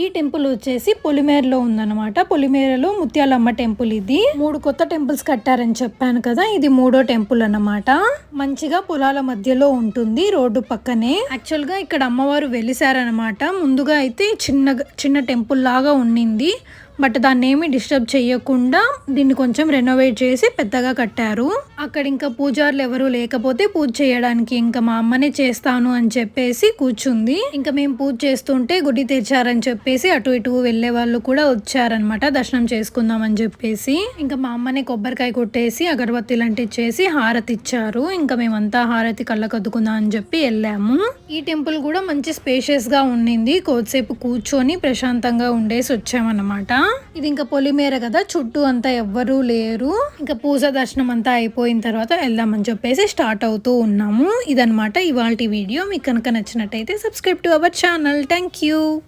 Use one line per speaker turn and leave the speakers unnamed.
ఈ టెంపుల్ వచ్చేసి పొలిమేరలో ఉందన్నమాట. పొలిమేరలో ముత్యాలమ్మ టెంపుల్ ఇది. మూడు కొత్త టెంపుల్స్ కట్టారని చెప్పాను కదా ఇది మూడో టెంపుల్ అన్నమాట. మంచిగా పొలాల మధ్యలో ఉంటుంది రోడ్డు పక్కనే. యాక్చువల్గా ఇక్కడ అమ్మవారు వెలిసారనమాట ముందుగా అయితే చిన్న చిన్న టెంపుల్ లాగా ఉండింది బట్ దాన్ని ఏమి డిస్టర్బ్ చేయకుండా దీన్ని కొంచెం రెనోవేట్ చేసి పెద్దగా కట్టారు. అక్కడ ఇంకా పూజారులు ఎవరు లేకపోతే పూజ చేయడానికి ఇంకా మా అమ్మనే చేస్తాను అని చెప్పేసి కూర్చుంది. ఇంకా మేము పూజ చేస్తుంటే గుడి తెరిచారని చెప్పేసి అటు ఇటు వెళ్ళే వాళ్ళు కూడా వచ్చారనమాట దర్శనం చేసుకుందాం అని చెప్పేసి ఇంకా మా అమ్మనే కొబ్బరికాయ కొట్టేసి అగరబత్తి లాంటివి చేసి హారతి ఇచ్చారు. ఇంకా మేమంతా హారతి కళ్ళకద్దుకుందాం అని చెప్పి వెళ్ళాము. ఈ టెంపుల్ కూడా మంచి స్పేషియస్గా ఉండింది. కొద్దిసేపు కూర్చొని ప్రశాంతంగా ఉండేసి వచ్చామన్నమాట. ఇది ఇంకా పొలిమేర కదా చుట్టూ అంతా ఎవ్వరూ లేరు. ఇంకా పూజ దర్శనం అంతా అయిపోయిన తర్వాత వెళ్దామని చెప్పేసి స్టార్ట్ అవుతూ ఉన్నాము. ఇదనమాట ఇవాళ వీడియో. మీకు కనుక నచ్చినట్టయితే subscribe to our channel thank you